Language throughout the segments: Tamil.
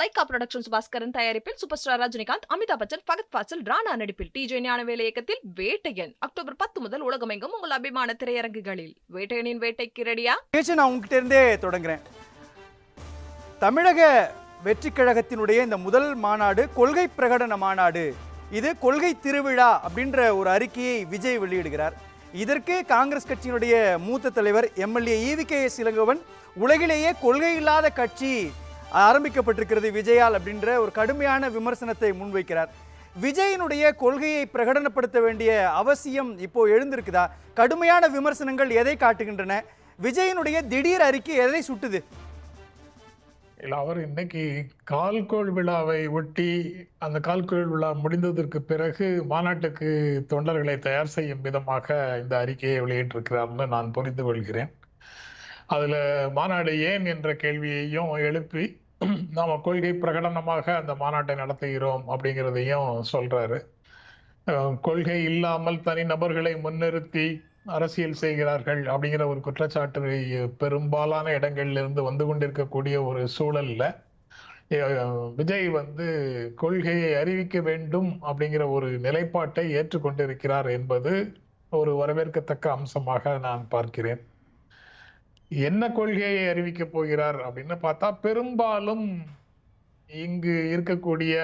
லைகா ப்ரொடக்ஷன்ஸ் பாஸ்கரன் தயாரிப்பில் சூப்பர் ஸ்டார் ரஜினிகாந்த் அமிதாப் பச்சன் பகத் பாசல் ராணா நடிப்பில் டிஜே ஞானவேல இயக்கத்தில் வேட்டையன் அக்டோபர் பத்து முதல் உலகமெங்கும் உங்கள் அபிமான திரையரங்குகளில். வேட்டையனின் வேட்டைக்கு ரெடியா நான் உங்ககிட்ட இருந்தே தொடங்குறேன். தமிழக வெற்றி கழகத்தினுடைய இந்த முதல் மாநாடு கொள்கை பிரகடன மாநாடு. இது கொள்கை திருவிழா அப்படின்ற ஒரு அறிக்கையை விஜய் வெளியிடுகிறார். இதற்கு காங்கிரஸ் கட்சியினுடைய மூத்த தலைவர் MLA EV K S Elangovan உலகிலேயே கொள்கை இல்லாத கட்சி ஆரம்பிக்கப்பட்டிருக்கிறது விஜயால் அப்படின்ற ஒரு கடுமையான விமர்சனத்தை முன்வைக்கிறார். விஜயினுடைய கொள்கையை பிரகடனப்படுத்த வேண்டிய அவசியம் இப்போ எழுந்திருக்குதா? கடுமையான விமர்சனங்கள் எதை காட்டுகின்றன? விஜயினுடைய திடீர் அறிக்கை எதை சுட்டுது? இல்லை அவர் இன்னைக்கு கால்கோள் விழாவை ஒட்டி அந்த கால்கோள் விழா முடிந்ததற்கு பிறகு மாநாட்டுக்கு தொண்டர்களை தயார் செய்யும் விதமாக இந்த அறிக்கையை வெளியிட்டிருக்கிறார்னு நான் புரிந்து கொள்கிறேன். அதுல மாநாடு ஏன் என்ற கேள்வியையும் எழுப்பி நாம கொள்கை பிரகடனமாக அந்த மாநாட்டை நடத்துகிறோம் அப்படிங்கிறதையும் சொல்றாரு. கொள்கை இல்லாமல் தனி நபர்களை முன்னிறுத்தி அரசியல் செய்கிறார்கள் அப்படிங்கிற ஒரு குற்றச்சாட்டு பெரும்பாலான இடங்கள்ல இருந்து வந்து கொண்டிருக்கக்கூடிய ஒரு சூழல்ல விஜய் வந்து கொள்கையை அறிவிக்க வேண்டும் அப்படிங்கிற ஒரு நிலைப்பாட்டை ஏற்றுக்கொண்டிருக்கிறார் என்பது ஒரு வரவேற்கத்தக்க அம்சமாக நான் பார்க்கிறேன். என்ன கொள்கையை அறிவிக்க போகிறார் அப்படின்னு பார்த்தா பெரும்பாலும் இங்கு இருக்கக்கூடிய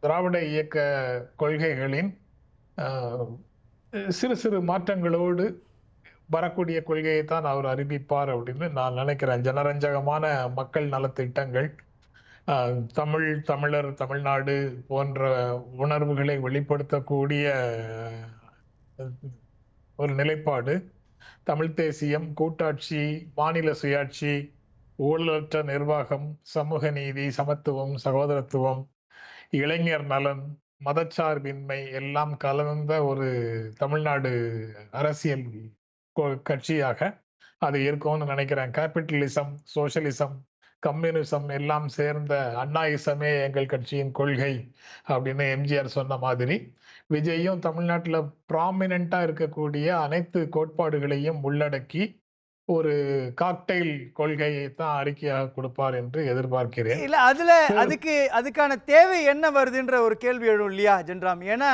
திராவிட இயக்க கொள்கைகளின் சிறு சிறு மாற்றங்களோடு வரக்கூடிய கொள்கையை தான் அவர் அறிவிப்பார் அப்படின்னு நான் நினைக்கிறேன். ஜனரஞ்சகமான மக்கள் நலத்திட்டங்கள் தமிழ் தமிழர் தமிழ்நாடு போன்ற உணர்வுகளை வெளிப்படுத்தக்கூடிய ஒரு நிலைப்பாடு. தமிழ் தேசியம் கூட்டாட்சி மாநில சுயாட்சி ஊழலற்ற நிர்வாகம் சமூக நீதி சமத்துவம் சகோதரத்துவம் இளைஞர் நலன் மதச்சார்பின்மை எல்லாம் கலந்த ஒரு தமிழ்நாடு அரசியல் கட்சியாக அது இருக்கும்னு நினைக்கிறேன். கேபிட்டலிசம் சோசியலிசம் கம்யூனிசம் எல்லாம் சேர்ந்த அண்ணாயிசமே எங்கள் கட்சியின் கொள்கை அப்படின்னு எம்ஜிஆர் சொன்ன மாதிரி விஜயும் தமிழ்நாட்டுல ப்ராமினண்டா இருக்கக்கூடிய அனைத்து கோட்பாடுகளையும் உள்ளடக்கி ஒரு காக்டெயில் கொள்கையை தான் அறிக்கையாக கொடுப்பார் என்று எதிர்பார்க்கிறேன். இல்ல அதுல அதுக்கு அதுக்கான தேவை என்ன வருதுன்ற ஒரு கேள்வி எழும் இல்லையா ஜென்ராம்? ஏன்னா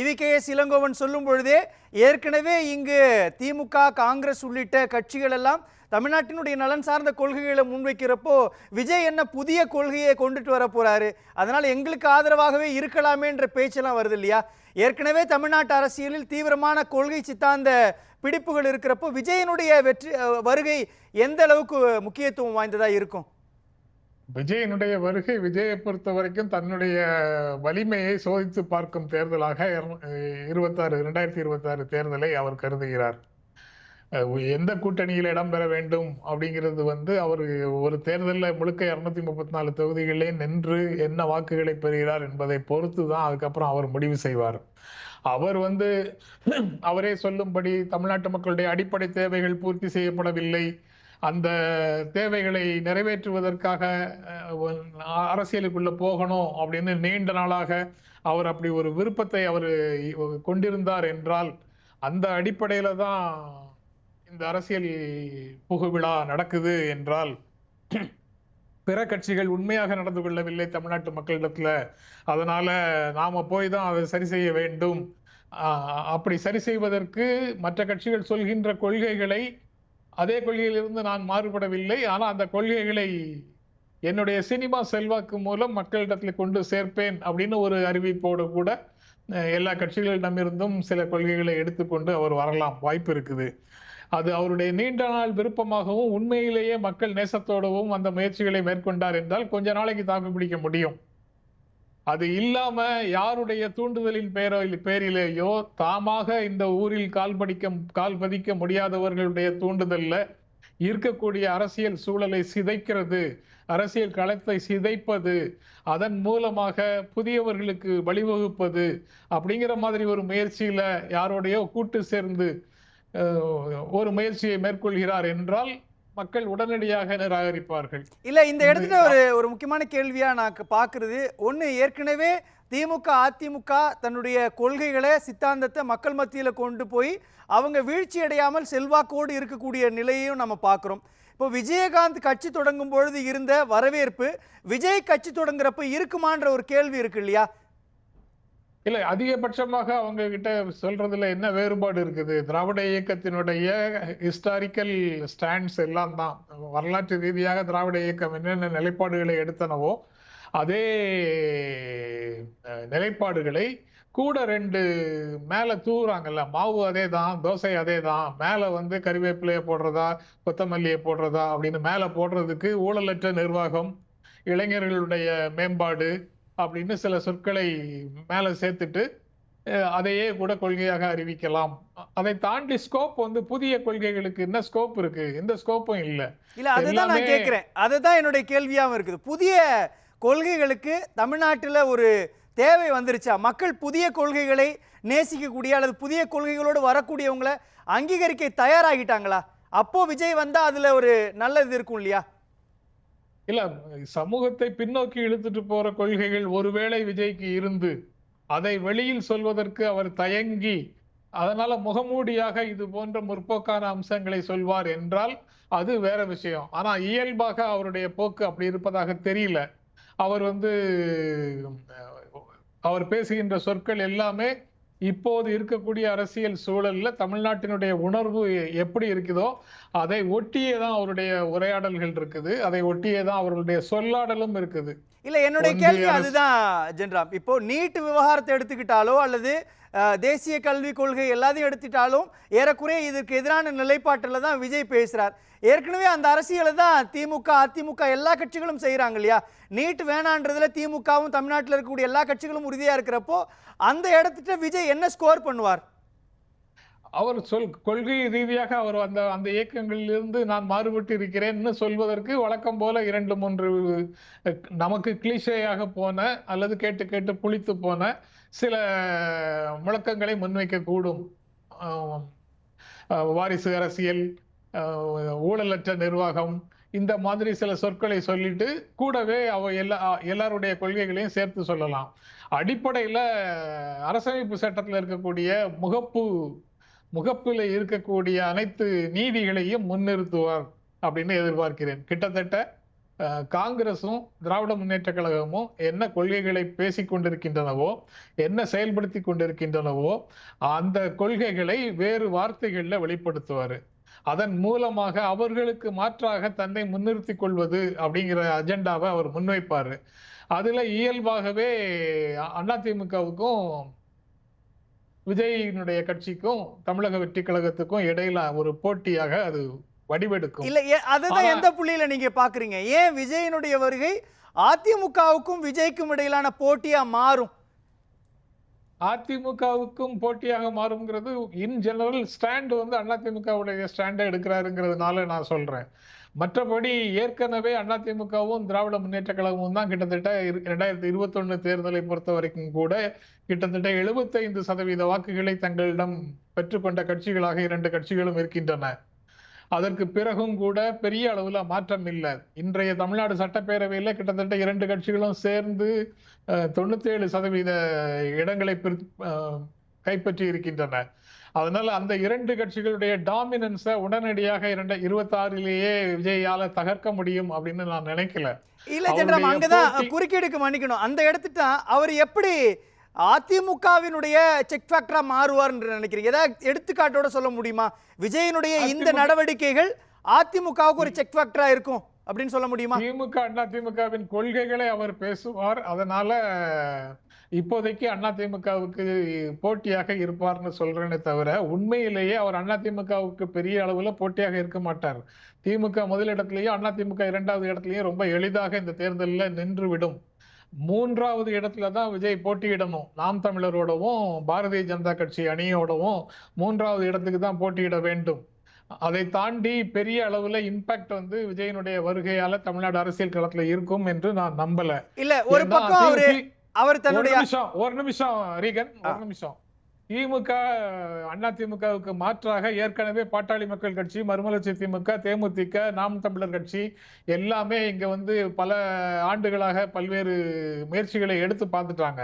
இவிகேஎஸ் இளங்கோவன் சொல்லும் பொழுதே ஏற்கனவே இங்கு திமுக காங்கிரஸ் உள்ளிட்ட கட்சிகள் எல்லாம் தமிழ்நாட்டினுடைய நலன் சார்ந்த கொள்கைகளை முன்வைக்கிறப்போ விஜய் என்ன புதிய கொள்கையை கொண்டுட்டு வர போறாரு? அதனால எங்களுக்கு ஆதரவாகவே இருக்கலாமேன்ற பேச்செல்லாம் வருது இல்லையா? ஏற்கனவே தமிழ்நாட்டு அரசியலில் தீவிரமான கொள்கை சித்தாந்த பிடிப்புகள் இருக்கிறப்போ விஜயனுடைய வெற்றி வருகை எந்த அளவுக்கு முக்கியத்துவம் வாய்ந்ததா இருக்கும்? விஜயனுடைய வருகை விஜயை பொறுத்த வரைக்கும் தன்னுடைய வலிமையை சோதித்து பார்க்கும் தேர்தலாக இருபத்தாறு இரண்டாயிரத்தி இருபத்தாறு தேர்தலை அவர் கருதுகிறார். எந்த கூட்டணியில் இடம்பெற வேண்டும் அப்படிங்கிறது வந்து அவர் ஒரு தேர்தலில் முழுக்க இரநூத்தி முப்பத்தி நாலு தொகுதிகளே நின்று என்ன வாக்குகளை பெறுகிறார் என்பதை பொறுத்து தான் அதுக்கப்புறம் அவர் முடிவு செய்வார். அவர் வந்து அவரே சொல்லும்படி தமிழ்நாட்டு மக்களுடைய அடிப்படை தேவைகள் பூர்த்தி செய்யப்படவில்லை. அந்த தேவைகளை நிறைவேற்றுவதற்காக அரசியலுக்குள்ள போகணும் அப்படின்னு நீண்ட நாளாக அவர் அப்படி ஒரு விருப்பத்தை அவர் கொண்டிருந்தார் என்றால் அந்த அடிப்படையில தான் இந்த அரசியல் புகுவிழா நடக்குது என்றால் பிற கட்சிகள் உண்மையாக நடந்து கொள்ளவில்லை தமிழ்நாட்டு மக்களிடத்துல. அதனால நாம போய் தான் அதை சரி செய்ய வேண்டும். அப்படி சரி செய்வதற்கு மற்ற கட்சிகள் சொல்கின்ற கொள்கைகளை அதே கொள்கையிலிருந்து நான் மாறுபடவில்லை. ஆனால் அந்த கொள்கைகளை என்னுடைய சினிமா செல்வாக்கு மூலம் மக்களிடத்தில் கொண்டு சேர்ப்பேன் அப்படின்னு ஒரு அறிவிப்போடு கூட எல்லா கட்சிகளிடமிருந்தும் சில கொள்கைகளை எடுத்துக்கொண்டு அவர் வரலாம். வாய்ப்பு இருக்குது. அது அவருடைய நீண்ட நாள் விருப்பமாகவும் உண்மையிலேயே மக்கள் நேசத்தோடவும் அந்த முயற்சிகளை மேற்கொண்டார் என்றால் கொஞ்ச நாளைக்கு தாக்கு பிடிக்க முடியும். அது இல்லாம யாருடைய தூண்டுதலின் பேரோ பேரிலேயோ தாமாக இந்த ஊரில் கால் படிக்க கால் பதிக்க முடியாதவர்களுடைய தூண்டுதல்ல இருக்கக்கூடிய அரசியல் சூழலை சிதைக்கிறது அரசியல் களத்தை சிதைப்பது அதன் மூலமாக புதியவர்களுக்கு வழிவகுப்பது அப்படிங்கிற மாதிரி ஒரு முயற்சியில யாரோடையோ கூட்டு சேர்ந்து ஒரு முயற்சியை மேற்கொள்கிறார் என்றால் மக்கள் உடனடியாக நிராகரிப்பார்கள். இல்ல இந்த இடத்துல ஒரு ஒரு முக்கியமான கேள்வியா நான் பார்க்கிறது. ஒண்ணு ஏற்கனவே திமுக அதிமுக தன்னுடைய கொள்கைகளை சித்தாந்தத்தை மக்கள் மத்தியில கொண்டு போய் அவங்க வீழ்ச்சி அடையாமல் செல்வாக்கோடு இருக்கக்கூடிய நிலையையும் நம்ம பார்க்குறோம். இப்போ விஜயகாந்த் கட்சி தொடங்கும் பொழுது இருந்த வரவேற்பு விஜய் கட்சி தொடங்குறப்ப இருக்குமான்ற ஒரு கேள்வி இருக்கு இல்லையா? இல்ல அதிகபட்சமாக அவங்க கிட்ட சொல்றதுல என்ன வேறுபாடு இருக்குது? திராவிட இயக்கத்தினுடைய ஹிஸ்டாரிக்கல் ஸ்டாண்ட்ஸ் எல்லாம் தான். வரலாற்று ரீதியாக திராவிட இயக்கம் என்னென்ன நிலைப்பாடுகளை எடுத்தனவோ அதே நிலைப்பாடுகளை கூட ரெண்டு மேல தூவுறாங்கல்ல மாவு அதே தான் தோசை அதே தான் மேல வந்து கறிவேப்பிலையை போடுறதா கொத்தமல்லியை போடுறதா அப்படின்னு மேல போடுறதுக்கு ஊழலற்ற நிர்வாகம் இளைஞர்களுடைய மேம்பாடு அப்படின்னு சில சொற்களை மேல சேர்த்துட்டு அதையே கூட கொள்கையாக அறிவிக்கலாம். அதை தாண்டி ஸ்கோப் வந்து புதிய கொள்கைகளுக்கு என்ன ஸ்கோப் இருக்கு? எந்த ஸ்கோப்பும் இல்ல. இல்ல அதுதான் நான் கேட்கிறேன் அதுதான் என்னுடைய கேள்வியாகவும் இருக்குது. புதிய கொள்கைகளுக்கு தமிழ்நாட்டில் ஒரு தேவை வந்துருச்சா? மக்கள் புதிய கொள்கைகளை நேசிக்கக்கூடிய அல்லது புதிய கொள்கைகளோடு வரக்கூடியவங்களை அங்கீகரிக்க தயாராகிட்டாங்களா? அப்போ விஜய் வந்தா அதுல ஒரு நல்ல இது இருக்கும் இல்லையா? இல்ல சமூகத்தை பின்னோக்கி இழுத்துட்டு போற கொள்கைகள் ஒருவேளை விஜய்க்கு இருந்து அதை வெளியில் சொல்வதற்கு அவர் தயங்கி அதனால முகமூடியாக இது போன்ற முற்போக்கான அம்சங்களை சொல்வார் என்றால் அது வேற விஷயம். ஆனா இயல்பாக அவருடைய போக்கு அப்படி இருப்பதாக தெரியல. அவர் வந்து அவர் பேசுகின்ற சொற்கள் எல்லாமே இப்போது இருக்கக்கூடிய அரசியல் சூழல்ல தமிழ்நாட்டினுடைய உணர்வு எப்படி இருக்குதோ அதை ஒட்டியே தான் அவருடைய உரையாடல்கள் இருக்குது. அதை ஒட்டியே தான் அவர்களுடைய சொல்லாடலும் இருக்குது. இல்ல என்னுடைய கேள்வி அதுதான் ஜென்ராம். இப்போ நீட் விவகாரத்தை எடுத்துக்கிட்டாலோ அல்லது தேசிய கல்விக் கொள்கை எல்லாத்தையும் எடுத்துட்டாலும் ஏறக்குறைய இதற்கு எதிரான நிலைப்பாட்டில் தான் விஜய் பேசுகிறார் ஏற்கனவே அந்த அரசியலை தான் திமுக அதிமுக எல்லா கட்சிகளும் செய்கிறாங்க இல்லையா? நீட் வேணான்றதில் திமுகவும் தமிழ்நாட்டில் இருக்கக்கூடிய எல்லா கட்சிகளும் உறுதியாக இருக்கிறப்போ அந்த இடத்துட்ட விஜய் என்ன ஸ்கோர் பண்ணுவார்? அவர் சொல் கொள்கை ரீதியாக அவர் அந்த அந்த இயக்கங்களிலிருந்து நான் மாறுபட்டு இருக்கிறேன்னு சொல்வதற்கு வழக்கம் போல இரண்டு மூன்று நமக்கு கிளிஷையாக போன அல்லது கேட்டு கேட்டு புளித்து போன சில முழக்கங்களை முன்வைக்க கூடும் வாரிசு அரசியல் ஊழலற்ற நிர்வாகம் இந்த மாதிரி சில சொற்களை சொல்லிட்டு கூடவே அவ எல்லா எல்லாருடைய கொள்கைகளையும் சேர்த்து சொல்லலாம். அடிப்படையில் அரசமைப்பு சட்டத்தில் இருக்கக்கூடிய முகப்பு முகப்பில் இருக்கக்கூடிய அனைத்து நீதிகளையும் முன்னிறுத்துவார் அப்படின்னு எதிர்பார்க்கிறேன். கிட்டத்தட்ட காங்கிரஸும் காங்கிரசும் திராவிட முன்னேற்ற கழகமும் என்ன கொள்கைகளை பேசி கொண்டிருக்கின்றனவோ என்ன செயல்படுத்தி கொண்டிருக்கின்றனவோ அந்த கொள்கைகளை வேறு வார்த்தைகளில் வெளிப்படுத்துவார். அதன் மூலமாக அவர்களுக்கு மாற்றாக தன்னை முன்னிறுத்தி கொள்வது அப்படிங்கிற அஜெண்டாவை அவர் முன்வைப்பார். அதில் இயல்பாகவே அதிமுகவுக்கும் விஜயினுடைய கட்சிக்கும் தமிழக வெற்றி கழகத்துக்கும் இடையில ஒரு போட்டியாக அது வடிவெடுக்கும். இல்ல அதுதான் எந்த புள்ளியில நீங்க பாக்குறீங்க? ஏன் விஜயனுடைய வருகை அதிமுகவுக்கும் விஜய்க்கும் இடையிலான போட்டியா மாறும்? அதிமுகவுக்கும் போட்டியாக மாறுங்கிறது இன் ஜெனரல் ஸ்டாண்ட் வந்து அதிமுகவுடைய ஸ்டாண்டை எடுக்கிறாருங்கிறதுனால நான் சொல்றேன். மற்றபடி ஏற்கனவே அதிமுகவும் திராவிட முன்னேற்ற கழகமும் தான் கிட்டத்தட்ட இரு- இரண்டாயிரத்தி இருபத்தொன்னு தேர்தலை பொறுத்த வரைக்கும் கூட கிட்டத்தட்ட எழுபத்தைந்து சதவீத வாக்குகளை தங்களிடம் பெற்றுக்கொண்ட கட்சிகளாக இரண்டு கட்சிகளும் இருக்கின்றன. அதற்கு பிறகும் கூட பெரிய அளவில் மாற்றம் இல்லை. இன்றைய தமிழ்நாடு சட்டப்பேரவையில் கிட்டத்தட்ட இரண்டு கட்சிகளும் சேர்ந்து தொண்ணூத்தி ஏழு சதவீத இடங்களை கைப்பற்றி இருக்கின்றன அதனால அந்த இரண்டு கட்சிகளுடைய டாமினன்ஸை உடனடியாக இரண்டு இருபத்தி ஆறிலேயே விஜயால தகர்க்க முடியும் அப்படின்னு நான் நினைக்கல. இல்ல ஜென்ராம் அங்கதான் குறுக்கீடுக்கு மன்னிக்கணும். அந்த இடத்துட்ட அவர் எப்படி அதிமுகவினுடைய செக் ஃபேக்டரா மாறுவார்னு நினைக்கிறீங்க? ஏதாவது எடுத்துக்காட்டோட சொல்ல முடியுமா? விஜயனுடைய இந்த நடவடிக்கைகள் அதிமுகவுக்கு ஒரு செக் ஃபேக்டரா இருக்கும். அப்படின்னு சொல்ல முடியுமா? திமுக அண்ணா திமுகவின் கொள்கைகளை அவர் பேசுவார். அதனால இப்போதைக்கு அண்ணா திமுகவுக்கு போட்டியாக இருப்பார்னு சொல்றேனே தவிர உண்மையிலேயே அவர் அண்ணா திமுகவுக்கு பெரிய அளவுல போட்டியாக இருக்க மாட்டார். திமுக முதலிடத்திலேயும் அண்ணா திமுக இரண்டாவது இடத்துலயும் ரொம்ப எளிதாக இந்த தேர்தலில் நின்று விடும் மூன்றாவது இடத்துல தான் விஜய் போட்டியிடணும். நாம் தமிழரோடவும் பாரதிய ஜனதா கட்சி அணியோடவும் மூன்றாவது இடத்துக்கு தான் போட்டியிட வேண்டும். அதை தாண்டி பெரிய அளவுல இம்பாக்ட் வந்து விஜயனுடைய வருகையால தமிழ்நாடு அரசியல் களத்துல இருக்கும் என்று நான் நம்பல. இல்ல ஒரு பக்கம் அவரு அவர் தன்னுடைய நிமிஷம் ஒரு நிமிஷம் ரீகன் ஒரு நிமிஷம். திமுக அண்ணா திமுகவுக்கு மாற்றாக ஏற்கனவே பாட்டாளி மக்கள் கட்சி மறுமலர்ச்சி திமுக தேமுதிக நாம் தமிழர் கட்சி எல்லாமே இங்க வந்து பல ஆண்டுகளாக பல்வேறு முயற்சிகளை எடுத்து பார்த்துட்டாங்க.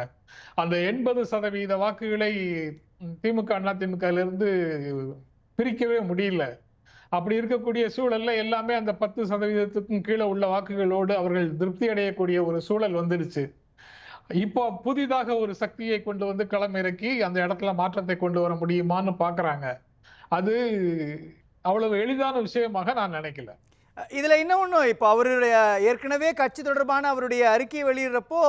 அந்த எண்பது சதவீத வாக்குகளை திமுக அண்ணா திமுக இருந்து பிரிக்கவே முடியல. அப்படி இருக்கக்கூடிய சூழல்ல எல்லாமே அந்த பத்து சதவீதத்துக்கும் கீழே உள்ள வாக்குகளோடு அவர்கள் திருப்தி அடையக்கூடிய ஒரு சூழல் வந்துடுச்சு. இப்போ புதிதாக ஒரு சக்தியை கொண்டு வந்து களமிறக்கி அந்த இடத்துல மாற்றத்தை கொண்டு வர முடியுமான்னு பாக்குறாங்க. அது அவ்வளவு எளிதான விஷயமாக நான் நினைக்கல. இதுல இன்னொன்னு இப்போ அவருடைய ஏற்கனவே கட்சி தொடர்பான அவருடைய அறிக்கையை வெளியிடுறப்போ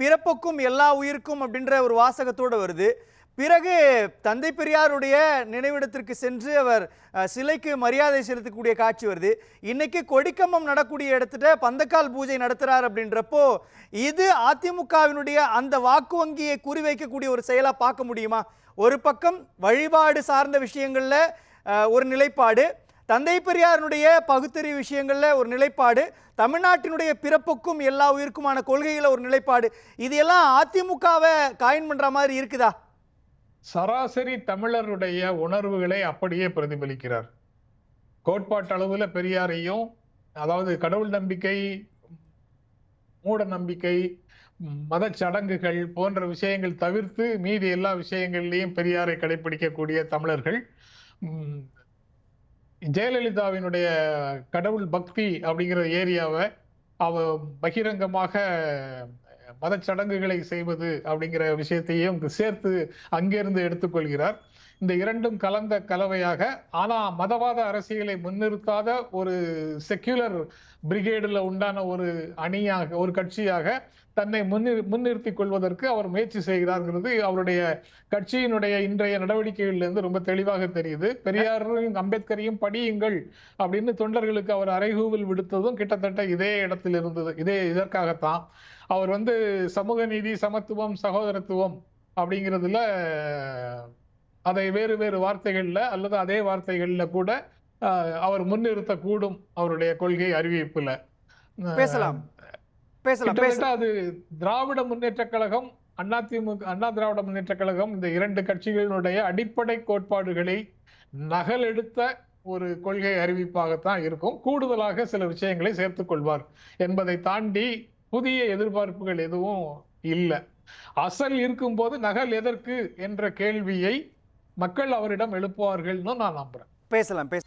பிறப்புக்கும் எல்லா உயிருக்கும் அப்படின்ற ஒரு வாசகத்தோடு வருது. பிறகு தந்தை பெரியாருடைய நினைவிடத்திற்கு சென்று அவர் சிலைக்கு மரியாதை செலுத்தக்கூடிய காட்சி வருது. இன்னைக்கு கொடிக்கம்பம் நடக்கூடிய இடத்துல பந்தக்கால் பூஜை நடத்துறார் அப்படின்றப்போ இது அதிமுகவினுடைய அந்த வாக்கு வங்கியை குறிவைக்கக்கூடிய ஒரு செயலா பார்க்க முடியுமா? ஒரு பக்கம் வழிபாடு சார்ந்த விஷயங்களில் ஒரு நிலைப்பாடு தந்தை பெரியாருடைய பகுத்தறிவு விஷயங்களில் ஒரு நிலைப்பாடு தமிழ்நாட்டினுடைய பிறப்புக்கும் எல்லா உயிருக்குமான கொள்கையில் ஒரு நிலைப்பாடு. இது எல்லாம் அதிமுகவை காயின் பண்ணுற மாதிரி இருக்குதா? சராசரி தமிழருடைய உணர்வுகளை அப்படியே பிரதிபலிக்கிறார். கோட்பாட்டளவில் பெரியாரையும் அதாவது கடவுள் நம்பிக்கை மூட நம்பிக்கை மத சடங்குகள் போன்ற விஷயங்கள் தவிர்த்து மீதி எல்லா விஷயங்கள்லையும் பெரியாரை கடைபிடிக்கக்கூடிய தமிழர்கள். ஜெயலலிதாவினுடைய கடவுள் பக்தி அப்படிங்கிற ஏரியாவை அவ பகிரங்கமாக மதச்சடங்குகளை செய்வது அப்படிங்கிற விஷயத்தையும் சேர்த்து அங்கிருந்து எடுத்துக்கொள்கிறார். இந்த இரண்டும் கலந்த கலவையாக ஆனா மதவாத அரசியலை முன்னிறுத்தாத ஒரு செக்யூலர் பிரிகேடுல உண்டான ஒரு அணியாக ஒரு கட்சியாக தன்னை முன்னிறு முன்னிறுத்திக் கொள்வதற்கு அவர் முயற்சி செய்கிறார்ங்கிறது அவருடைய கட்சியினுடைய இன்றைய நடவடிக்கைகளிலிருந்து ரொம்ப தெளிவாக தெரியுது. பெரியாரையும் அம்பேத்கரையும் படியுங்கள் அப்படின்னு தொண்டர்களுக்கு அவர் அறைகூவல் விடுத்ததும் கிட்டத்தட்ட இதே இடத்தில் இருந்தது. இதே இதற்காகத்தான். அவர் வந்து சமூக நீதி சமத்துவம் சகோதரத்துவம் அப்படிங்கிறதுல அதை வேறு வேறு வார்த்தைகள்ல அல்லது அதே வார்த்தைகள்ல கூட அவர் முன்னிறுத்தக்கூடும் அவருடைய கொள்கை அறிவிப்புல. பேசலாம். பேசலாம் அது திராவிட முன்னேற்ற கழகம் அதிமுக அண்ணா திராவிட முன்னேற்ற கழகம் இந்த இரண்டு கட்சிகளினுடைய அடிப்படை கோட்பாடுகளை நகலெடுத்த ஒரு கொள்கை அறிவிப்பாகத்தான் இருக்கும். கூடுதலாக சில விஷயங்களை சேர்த்துக் கொள்வார் என்பதை தாண்டி புதிய எதிர்பார்ப்புகள் எதுவும் இல்லை. அசல் இருக்கும்போது நகல் எதற்கு என்ற கேள்வியை மக்கள் அவரிடம் எழுப்புவார்கள்னு நான் நம்புறேன். பேசலாம் பேச